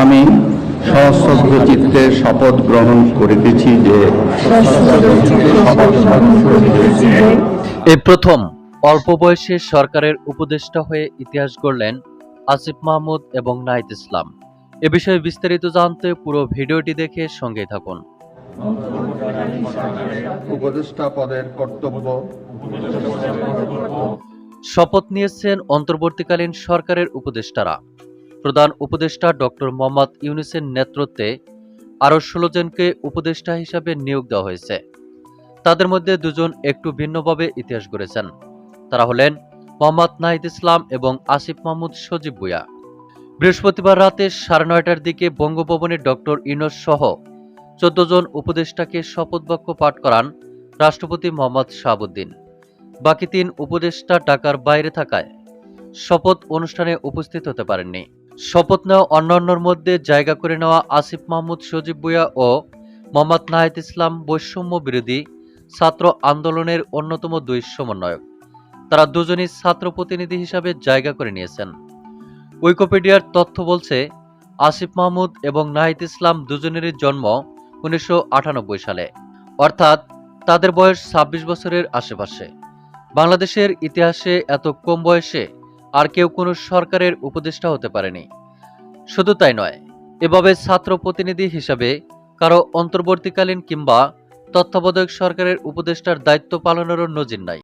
আমি সশ্রদ্ধ চিত্তে শপথ গ্রহণ করিতেছি যে এই প্রথম অল্প বয়সে সরকারের উপদেষ্টা হয়ে ইতিহাস গড়লেন আসিফ মাহমুদ এবং নাহিদ ইসলাম। এ বিষয়ে বিস্তারিত জানতে পুরো ভিডিওটি দেখে সঙ্গে থাকুন। উপদেষ্টা পদের কর্তব্য। শপথ নিয়েছেন অন্তর্বর্তীকালীন সরকারের উপদেষ্টারা। প্রধান উপদেষ্টা ডক্টর মোহাম্মদ ইউনুসের নেতৃত্বে আরও ষোলো জনকে উপদেষ্টা হিসাবে নিয়োগ দেওয়া হয়েছে। তাদের মধ্যে দুজন একটু ভিন্নভাবে ইতিহাস গড়েছেন। তারা হলেন মোহাম্মদ নাহিদ ইসলাম এবং আসিফ মাহমুদ সজীব ভুয়া বৃহস্পতিবার রাতে সাড়ে নয়টার দিকে বঙ্গভবনে ডক্টর ইউনুস সহ চোদ্দ জন উপদেষ্টাকে শপথ বাক্য পাঠ করান রাষ্ট্রপতি মোহাম্মদ শাহাবুদ্দিন। বাকি তিন উপদেষ্টা ঢাকার বাইরে থাকায় শপথ অনুষ্ঠানে উপস্থিত হতে পারেননি। শপথ নেওয়া অন্যান্যর মধ্যে জায়গা করে নেওয়া আসিফ মাহমুদ, সজীব বুয়া ও মোহাম্মদ নাহিদ ইসলাম বৈষম্য বিরোধী ছাত্র আন্দোলনের অন্যতম দুই সমন্বয়ক। তারা দুজনই ছাত্র প্রতিনিধি হিসাবে জায়গা করে নিয়েছেন। উইকিপিডিয়ার তথ্য বলছে, আসিফ মাহমুদ এবং নাহিদ ইসলাম দুজনেরই জন্ম উনিশশো আটানব্বই সালে, অর্থাৎ তাদের বয়স ছাব্বিশ বছরের আশেপাশে। বাংলাদেশের ইতিহাসে এত কম বয়সে আর কেউ কোনো সরকারের উপদেষ্টা হতে পারেনি। শুধু তাই নয়, এভাবে ছাত্র প্রতিনিধি হিসাবে কারও অন্তর্বর্তীকালীন কিংবা তত্ত্বাবধায়ক সরকারের উপদেষ্টার দায়িত্ব পালনেরও নজির নাই।